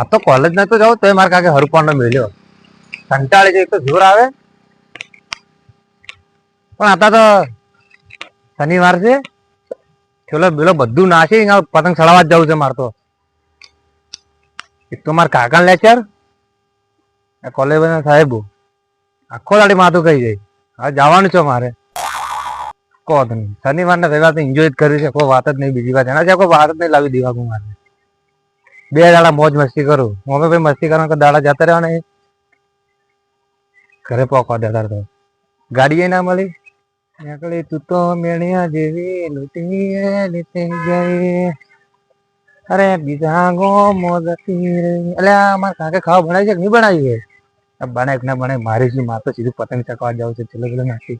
આ તો કોલેજ નતો જાવ તો મારા કાકે હરપાનો મેલ્યો. કંટાળી એક તો જોર આવે. પણ આતા તો શનિવાર છે. છેલ્લો બેલો બધું નાસી પતંગ ચડાવવા જ જવું છે મારે તો. એક તો મારા કાકા લેક્ચર કોલેજ ના સાહેબ. આખો દાડી માથું કહી જાય. હવે જવાનું છે મારે. કહો તમે શનિવાર ને રવિવાર એન્જોય જ કર્યું છે. કોઈ વાત જ નહીં, બીજી વાત. એના છે કોઈ વાત જ નહીં લાવી દેવા મારે. બે દાડા મોજ મસ્તી કરું. મમ્મી ભાઈ મસ્તી કરવાનું દાડા જતા રહ્યો ને ઘરે પોકવા દેતા તો. ગાડી ના મળી? નીકળી તું તો મેળ્યા જેવી લૂટી લીતે ગઈ. અરે બીજા ગો મોદતી એટલે મારા કાકે ખાવા બનાવી છે કે નહીં બનાવી છે? બને કે ના બને મારી છે મારે તો સીધું પતંગ ચકવા જાવ છે ચલો ચલો નાખી.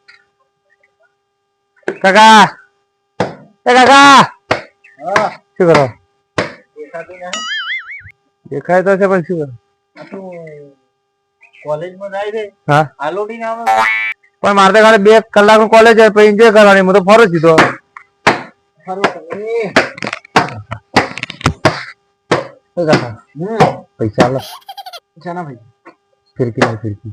કાકા! કાકા! શું કરો? દેખાય તો છે પણ શું? કોલેજમાં જાય છે. હા. આલોડી નામ પણ મારે તો ખાલી બે કલાક કોલેજ હોય પછી એન્જોય કરવાની હું તો ફરો સીધો. પૈસા આલો. ભાઈ. ફિરકી લાવ ફિરકી.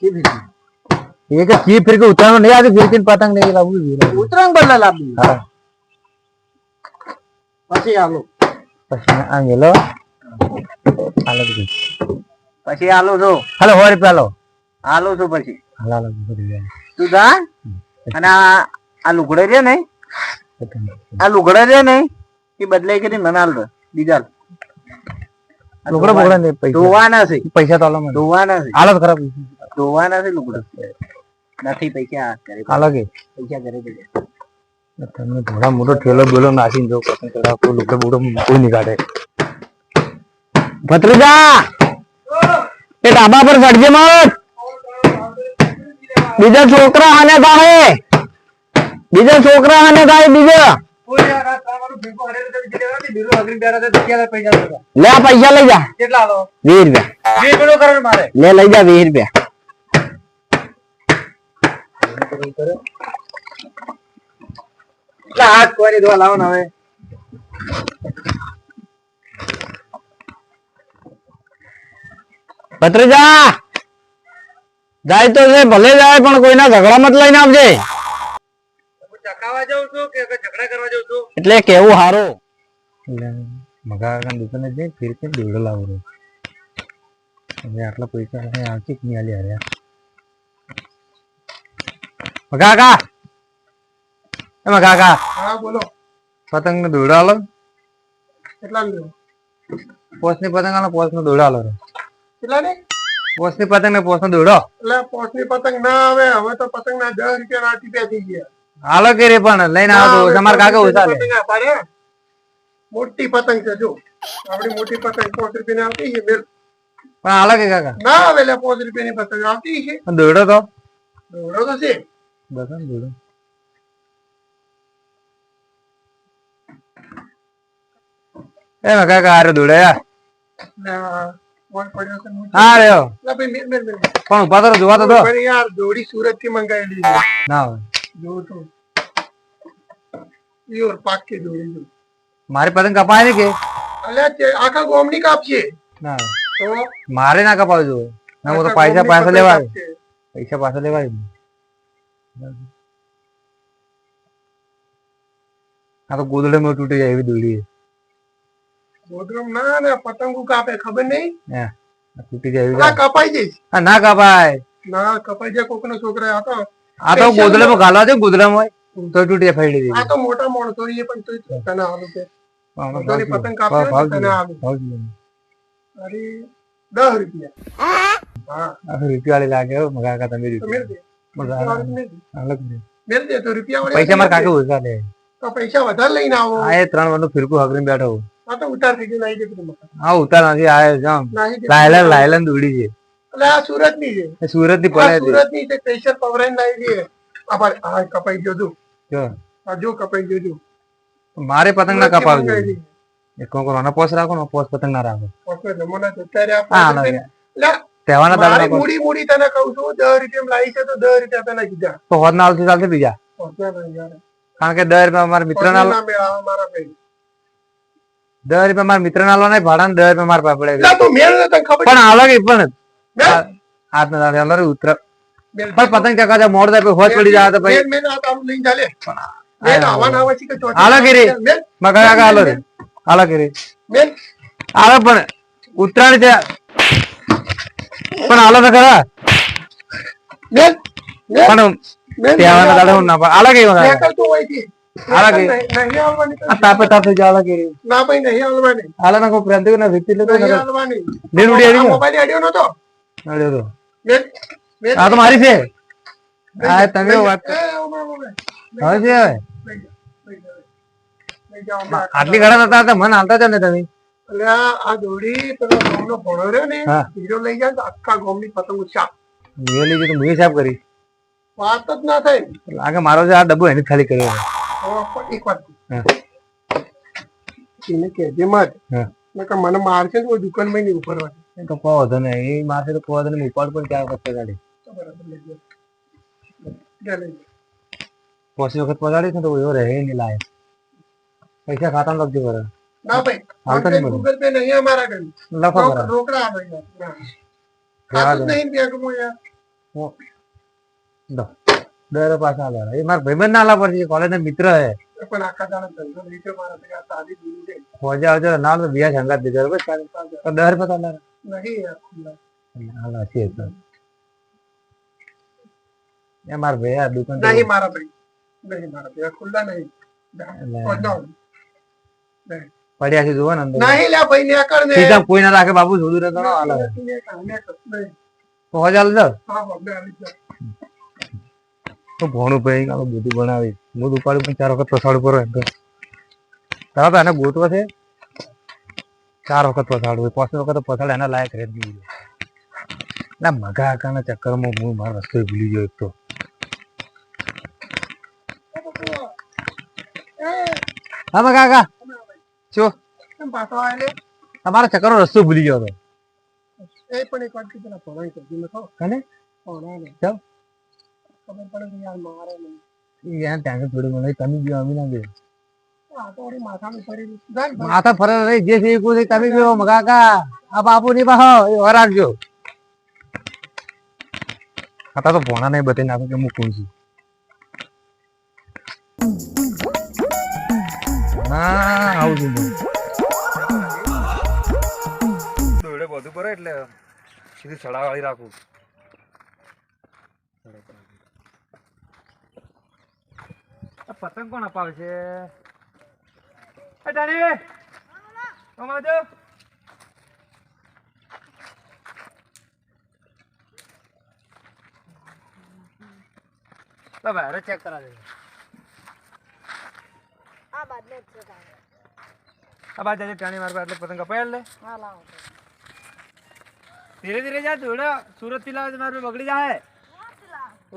કે ભીજી એ કે ફિરકી ઉતરાણ નહીં આજે ફિરકી પતંગ નહીં લાવવું જોઈએ. ઉતરાંગ બદલા લાવી. હા. પછી આલો. પછી આ મેલો હાલો પછી આલો છો હાલો સો રૂપિયા છો પછી. હાલો હાલો તું જા. અને આ લુગડે રે ને આ લુગડે રે ને એ બદલાઈ કરી મને આલ બીજા લુગડો બગડે ને પૈસા. ધોવાના છે. પૈસા તો હાલો ધોવાના છે. હાલો તો ધોવાના છે લુગડો. નથી પૈસા કરે હાલો કે. પૈસા કરે તમને થોડા મોટો ઠેલો બેલો નાખીને જો લુગડો બુગડો કોઈ નહીં કાઢે. ભત્રીજા એ ડાબા પર ચડજે મત. બીજા છોકરા આને થાય. બીજા છોકરા આને થાય બીજા. લે પૈસા લઈ જા. કેટલા આલો? વીસ રૂપિયા. બે કિલો કરો મારે. લે લઈ જા વીસ રૂપિયા. હાથ કોઈ દો લાવો ને હવે. ભત્રીજા જાય તો છે ભલે જાય પણ કોઈના ઝઘડા મત લઈને આવજે. ચકાવા જાઉં છું કે ઝઘડા કરવા જાઉં છું? એટલે કેવું હારું? મગા દુકાને જઈ ફેર કે દોડો લાવો હવે આટલા પૈસા હવે આવશે કે નહીં આલી મગા કાકા. એ મગા કાકા. હા બોલો. પતંગ ને દોડો આલો કેટલા લ્યો પોસની પતંગ આલો પોસ નો દોડો આલો રે કેટલા ની પતંગ ને પોસ દોડો. એટલે પોસની પતંગ ના આવે હવે તો પતંગ ના દસ રૂપિયા ના ટીપ્યા થઈ ગયા. હાલો કે રે પણ લઈને આવો તો કાકા લે રે. મોટી પતંગ છે જો. આપડી મોટી પતંગ પોસ રૂપિયા આવતી છે. પણ હાલો કે કાકા. ના આવે એટલે રૂપિયા ની પતંગ આવતી છે. પણ દોડો તો. દોડો તો છે. બસ ને દોડો. એ કાકા આરે દોડે યાર એટલે હા રહ્યો. પણ ઊભા તો જોવા તો દો. યાર જોડી સુરતથી મંગાવેલી ના હોય. જો તો. પાકી છે. મારી પતંગ કપાય ને કે? અલ્યા તે આખા ગોમની કાપશે. ના તો? મારે ના કપાવજો ના હું તો પૈસા પાછા લેવા પૈસા પાછા લેવા આ તો ગોદડે માં તૂટી જાય એવી દોડી છે. ગોધરામ ના ને પતંગો કાપે ખબર નહીં? તૂટી જાય કપાઈ જઈશ. ના કપાય. ના કપાઈ જાય કોકનો છોકરા આ તો છે તૂટી આ મોટા માણસો એ પણ તને છે પતંગ કાપી તને. અરે દસ રૂપિયા. હા. આ રૂપિયા વાળી લાગે હો મગા કાકા તમે રૂપિયા પૈસા મારા કાકા ઓછા લે. તો પૈસા વધારે લઈને આવો. આ ત્રણ વાર ફિરકું હગરીને બેઠો. આ તો ઉતાર થઈ ગયું નથી આ જામ. દોડી છે. એટલે આ સુરતની છે સુરતની આ પડે સુરતની છે સ્પેશિયલ પવરાઈ નાઈ આ આ કપાઈ ગયો તું. જો. કપાઈ ગયો તું. મારે પતંગ ના કપાવજો. એક કોણ કોણ પોસ રાખો ને પોસ પતંગ ના રાખો. અત્યારે આ હા ના રૂપિયા- એટલે દાડા મૂડી મૂડી તને કહું છું દસ રૂપિયા લાવી છે તો દસ રૂપિયા તને કીધા. તો હોદ ના આવતી ચાલશે બીજા. કારણ કે દર મારા મિત્ર ના ના મારા દસ રૂપિયા મારા મિત્ર ના નહીં ભાડા દસ રૂપિયા મારા પાસે પડે લા મેળ ને તને ખબર પણ હાલો કે પણ હાથ ના હાલો રે ઉતર. પણ પતંગ ચકાતા મોડ થાય હોજ પડી જાય તો પછી. મેળ મેળ આ તારું લઈને ચાલે. મેળ આવવાના આવે છે કે ચોથી હાલો ગીરી. મેળ. મગા કાકા હાલો રે. કે રે હાલો પણ ઉત્તરાયણ છે. પણ હાલો તો ખરા. મેળ પણ ત્યાં દાડે હું ના હાલો કે તો તો. તો. વાત લઈ લઈ. લઈ. આટલી ઘણા હતા મન હાલતા જ ને તમે. આ દોડી પેલો ગામનો ભણો રહ્યો ને. હીરો લઈ ગયા તો આખા ગોમની પતંગ ચાપ મેં તો સાફ કરી. વાત જ ના થાય લાગે મારો જે આ ડબ્બો એને ખાલી કર્યો એક વાત. એને કહેજે મત મને મારશે કોઈ દુકાનમાં નહીં ઉપરવા એ તો કહો વધો ને એ માસે તો કહો વધો ને ઉપાડ પણ ક્યાં વખત. પોસી પગાડી છે તો એવો રહે નહીં લાયક પૈસા ખાતામાં લખજો બરાબર ના ભાઈ હાલ તો ફોન પે, નહીં ગૂગલ પે નહીં અમારા ઘરે લખો બરાબર રોકડા આપે યાર. ખાતું નહીં બેગમાં યાર દો દર પાછા આલા એ મારા ભાઈબંધ ના આલા છે કોલેજ ના મિત્ર હે. પણ આખા દાડા ધંધો નહીં મારા ભેગા સાદી દૂરી છે. હોજે આવજો ના તો બીજા સંગાત દીધો બસ તો દર પાછા ના નહીં હાલા છે. તો એ માર ભાઈ આ દુકાન નહીં મારા ભાઈ. નહીં મારા ભેગા ખુલ્લા નહીં. જા, એટલે પહોંચો. પડ્યા છે જુઓ ને અંદર. નહીં લ્યા ભાઈ નેકળ ને. સીધા કોઈ ના રાખે બાબુ જોડું હાલે. હા, હા, આવી જાઓ. તો ભણું ભાઈ કાલો બધું બનાવી હું ઉપાડું પણ ચાર વખત પસાડું કરો એમ તો તારા તો એને ગોતવો છે ચાર વખત પસાડું હોય પાંચ વખત પસાડ એના લાયક રહે ના મગા આકાના ચક્કરમાં હું મારો રસ્તો ભૂલી ગયો એક તો હા મગા કાકા શું? તમારા ચક્કરનો રસ્તો ભૂલી ગયો હતો એ પણ એક વાત કીધું. કને. કેમ? ખબર પડે કે યાર મારે નહીં. યાર ત્યાં થોડી મને તમે ગયો અમે ના ગયો. માથા ફરે રે જે છે કોઈ તમે ગયો મગા કાકા આ બાપુ ની પાહો એ રાખજો. હતા તો ભોણા નહીં બતાવી નાખું કે હું કોણ છું. ના આવું છું દોડે બધું કરે એટલે સીધી સડાવાળી રાખું. પતંગ કોણ અપાવશે? ટાણી જો બહાર ચેક કરા દે આ બાદ જાજે ટાણી માર એટલે પતંગ કપાય લે હા લાવો. ધીરે ધીરે જા દોડે સુરતથી લાવે મારું બગડી જાય.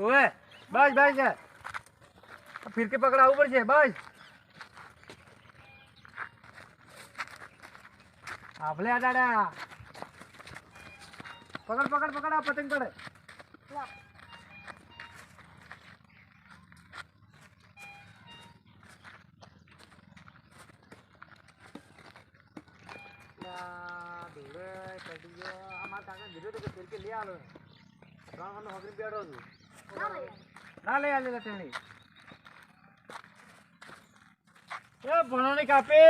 ઓવે બસ બસ ફિરકી પકડાવવું પડશે બસ આપણે આ દાડા પકડ પકડ પકડ આ પતંગ પડે ના લઈ આલે લટણી એ ભણોની કાપે.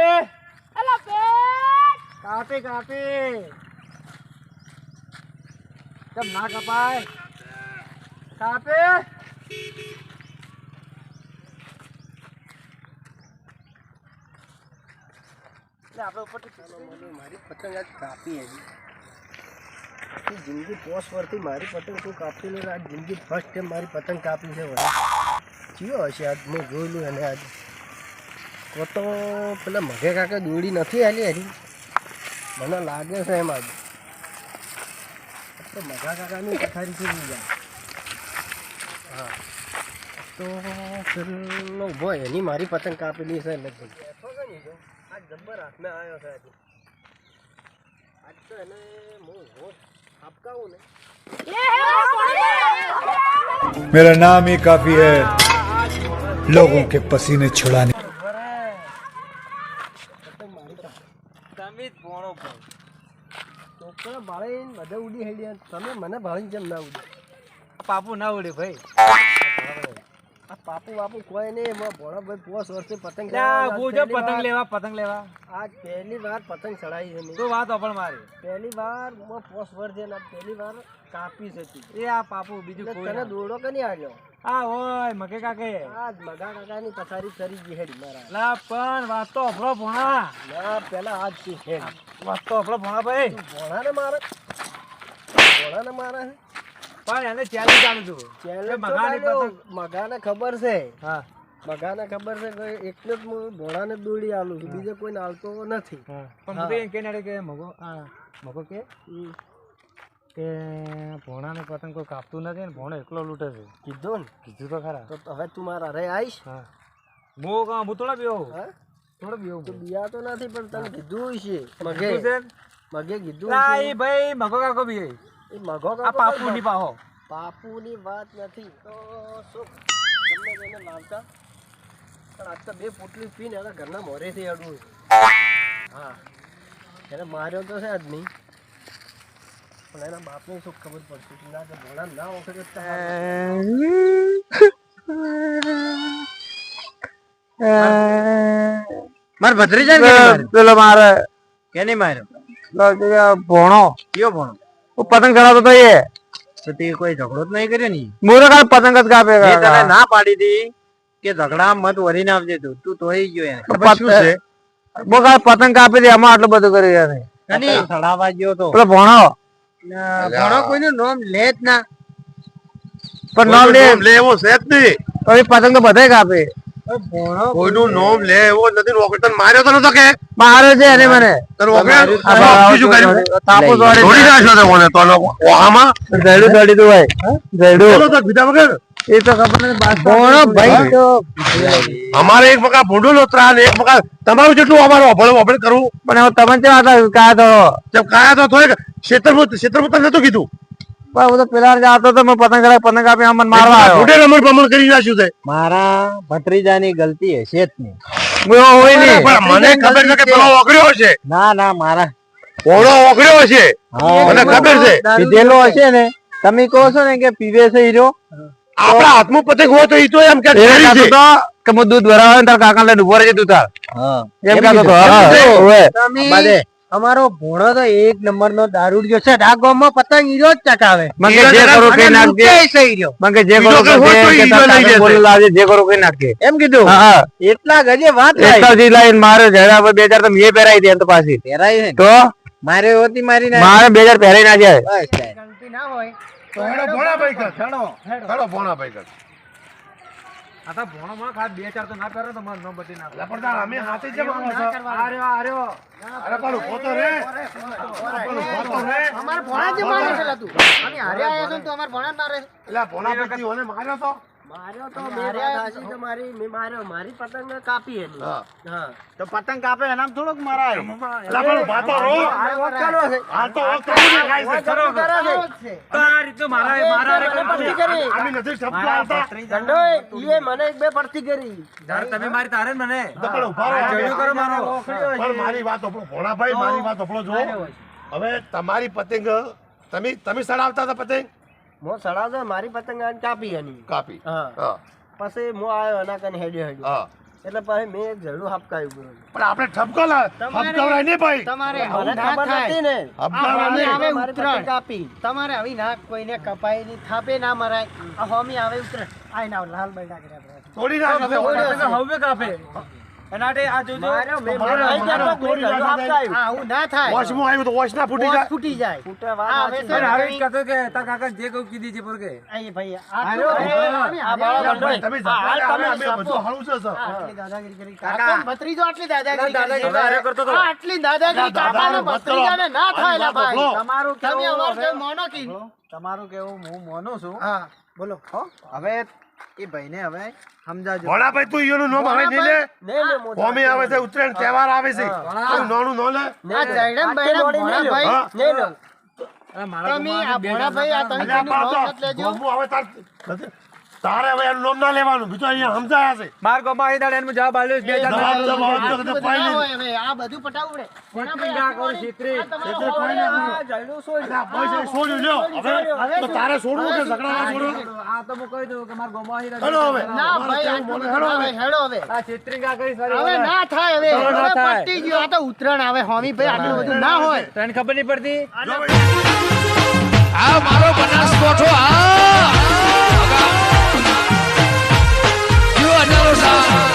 અલા પેટ! કાપે કાપે. કેમ ના કપાય? કાપે. આપણે ઉપરથી મારી પતંગ આજ કાપી હજી આખી જિંદગી પોસ પરથી મારી પતંગ તું કાપી લે આજ જિંદગી ફર્સ્ટ ટાઈમ મારી પતંગ કાપી છે વળી. ચિયો હશે આજ મેં જોયેલું એને આજ. તો તો પેલા મઘે કાકા દોડી નથી આલી હરી મને લાગે છે એમ આજ તો મઘા કાકાની પથારી છે નહીં જાય હા તો પેલો ઉભો એની મારી પતંગ કાપેલી છે લગભગ બેઠો છે ને જો આજ જબ્બર હાથમાં આવ્યો છે આજે આજ તો એને હું હોશ આપકાવું ને मेरा नाम ही काफी है लोगों के पसीने छुड़ाने છોકરા ભાળીને બધા ઉડી હેડ્યા તમે મને ભાળીને કેમ ના ઉડી પાપુ ના ઉડે ભાઈ. આ પાપુ બાપુ કોઈ નહીં એમાં ભોળા ભાઈ પોસ વર્ષે પતંગ પતંગ લેવા પતંગ લેવા. આ પહેલી વાર પતંગ ચડાવી છે. તો વાત પણ મારી. પહેલી વાર પોસ વર્ષે પહેલી વાર કાપી છે એ આ પાપુ બીજું તને દોડો કે નહીં આવ્યો? આ હોય મકે કાકે. આજ મગા કાકાની પથારી ફરી ગઈ હેડી મારા. લા પણ વાત તો ભોણા. ના પેલા આજથી હેડી વાત તો અફળો ભોણા ભાઈ. ભોળાને મારે? પણ એને ચેલેન્જ ચાલુ છું. ચેલેન્જ મગાની મગાને ખબર છે. હા. મગાને ખબર છે કે એકને જ હું ભોળાને દોડી આલું છું. બીજે કોઈને આલતો નથી. હા. પણ બધું એમ કહીને કે મગો આ મગો કે. કે ભોણાને પતંગ કોઈ કાપતું નથી ને ભોણો એકલો લૂંટે છે. કીધું ને? કીધું તો ખરા. તો હવે તું મારા રે આવીશ? હા. હું કાં હું થોડા હા? થોડો બેહું તો બીયા તો નથી પણ તને કીધું છે મગે કીધું મગે. કીધું છે ઈ ભાઈ મગો કાકો બી એ મગો આ કાકો પાપુ ની પાહો. પાપુની વાત નથી. તો શું? ગમે તેને લાવતા પણ આજ તો બે પોટલી પીને એના ઘરના મોરેથી અડવું હા. એને માર્યો તો છે જ નહીં. પણ એના બાપને શું ખબર પડતી હતી ના કે ભોળા ના ઓળખે તો મારે ભત્રીજા પેલો મારે. કેની માર્યો? ભોણો. કયો ભોણો? હું પતંગ ચડાવતો તો એ. તો તે કોઈ ઝઘડો જ નહીં કર્યો ની? મોરો કાલ પતંગ જ કાપે તને ના પાડી દી કે ઝઘડા મત વરીને આવજે તું તું તોઈ ગયો એને. ખબર શું છે? બો કાલ પતંગ કાપી દે આમાં આટલું બધું કર્યું યાર પતંગ ચડાવવા ગયો તો. પેલો ભોણો. ભણો કોઈનું નામ લે જ ના. પણ નામ લે. લે એવો છે જ નહીં. તો પતંગ તો બધાય કાપે. કોઈનું નામ લે એવો નથી. તને માર્યો તો નતો કે? મારે છે એને મને. તને આ કર્યું તાપુ દોડી દોડી નાખ્યો તે કોને? તો ઓહામાં? જયડું દોડી દઉં ભાઈ. તો બીજા વગર એ તો ખબર નથી ભાઈ. તો અમારે એક વખત ભૂંડો લોતરા એક વખત તમારું જેટલું અમારું અભળ અભળ કરવું પણ હવે તમે કેવા હતા? કાયા તો? જેમ કાયા તો થોડે ક્ષેત્રભૂત ક્ષેત્રભૂત નતું કીધું. પણ હું તો પેલા જાતો તો મેં પતંગ કરાવી પતંગ કાપી આમ મારવા આવ્યો. ભૂંડે રમણ ભમણ કરી નાખ્યું છે. મારા ભત્રીજાની ગલતી હશે જ નહીં. હોય નહીં. પણ મને ખબર છે કે પેલો ઓગળ્યો છે ના ના મારા. ઘોડો ઓગળ્યો છે મને ખબર છે. પીધેલો હશે ને. તમે કહો છો ને કે પીવે છે હીરો? આપણા હાથમાં પતંગ હોય તો ઈ તો એમ કે હું દૂધ ભરાવે તાર કાકા લઈને ઊભો રહેજે તું તાર. એમ તો. બાદે અમારો ભોણો તો એક નંબર નો દારૂ છે. આ ગામમાં પતંગ હીરો જ ચકાવે મને જે કરો કઈ નાખજે. મને જે કરો બીજો કઈ હોય તો કરજે, કે ઈ તાર લઈ કાકા જશે. બોલે લાવજે જે કરો કઈ નાખજે. એમ કીધું. હા એટલા ગજે વાત જી લાઈન મારે જરા બે હજાર તો મેં પહેરાવી દે તો પાછી. ને. તો? મારે હોતી મારી ના મારે બે હજાર પહેરાઈ ના જાય બસ ના હોય. તો હેડો ભોણાભાઈ કર. હેડો ભોણાભાઈ કર. આ તો ભોણો માં ખાસ બે ચાર તો ના પહેરો તો મારે ન બધી ના અલા પણ અમે હાથે છો. અરે રે. રે. અમારે જ મારે તું અમે હારે આયા છો અમારે ઓને માર્યો તો માર્યો તો મારી માર્યો. મારી પતંગ કાપી એની હા. હા. તો પતંગ કાપે એનામ થોડોક મરાય. અલા પણ ઊભા તો રહો. હાલ તો ઓક તો નહીં ખાય છે. તો મારા મારા રે પડતી કરી. આમી નથી શબ્દો આવતા. ગંડોય, ઈએ મને એક બે પડતી કરી. તમે મારી તારે મને તો ઊભા રહો. કરો મારો. પણ મારી વાત ઓપડો ભોણાભાઈ મારી વાત ઓપડો જો હવે તમારી પતંગ તમે તમે સડાવતા હતા પતંગ? મો સડાવતો મારી પતંગ આને કાપી એની. કાપી. હા. પછી મો આવ્યો એના કને હેડ્યો હેડ્યો. હા. એટલે પછી મેં એક ઝડું હપકાયું પણ આપણે ઠપકો લા નહીં ભાઈ. તમારે મને ખબર નથી ને. હપકાવરાય નહીં. મારી પતંગ કાપી. તમારે આવી ના કોઈને કપાઈ ની થાપે ના મરાય. આ હોમી આવે ઉતરણ. આઈ ના લાલ બૈડા કર્યા તોડી ના હવે કાપે. એના આ જોજો માર્યો મેં મારો માર્યો. મારો મેં તોડી ઝડું નાખો તે. હપકાયું. આવું ના થાય. વોશમાં આવ્યું તો વોશ ના ફૂટી જાય. ફૂટી જાય. ફૂટે વાત હવે સાચી. સર આવી જ કહેતો કે તાર કાકા જે કહું કીધી છે પર કે. અહીં ભાઈ આ બાળા તમે આ હાલ જતા તમે બધું હળવું છે સર. આટલી દાદાગીરી કરી. કાકા. ભત્રીજો આટલી દાદાગીરી દાદાગીરી કરી. કરતો તો. આટલી દાદાગીરી દાદા, કાકાને ભત્રીજાને ના થાય ભાઈ. બોલો. તમારું તમે કેવું અમાર હવે- મોનો કી. તમારું કેવું હું માનું છું. હા. બોલો. હવે એ ભાઈને હવે સમજાજો ભોળાભાઈ તું ઈયોનું નામ હવે નહીં લે મોટા. આવે છે ઉત્તરાયણ તહેવાર આવે છે તું નાનું નો લે આ જયરામ ભાઈ ભોળાભાઈ હા. નહીં લો. અરે મારા તમે આ ભોળા ભાઈ આ તમે. નામ નથી લેજો હું આવે તાર. તારે હવે એનું નામ ના લેવાનું. બીજું અહીંયા સમજાયા છે. માર ગોમાં અહીં દાડે એનું જવાબ આલ્યો છે, બે હજાર જવાબ જવાબ આ બધું પટાવું ના પડે. છેતરી ના કરો, છેતરી. છેતરી કોઈ ના જલ્દી સોઈ છોડ. પૈસા છોડ્યું લ્યો હવે તો તારે છોડવું કે ઝઘડા ના છોડવું આ તો હું કહી દઉં કે માર ગોમાં અહીં દાડે હેડો હવે. ના ભાઈ બોલે, હેડો હવે. હેડો હવે. આ છેતરી ના કરી સારી હવે ના થાય હવે. હવે પટી ગયું. આ તો ઉત્તરાયણ આવે હોમી ભાઈ આટલું બધું ના હોય. તને ખબર નહીં પડતી? આ મારો બનાસકોઠો આ! Rosa.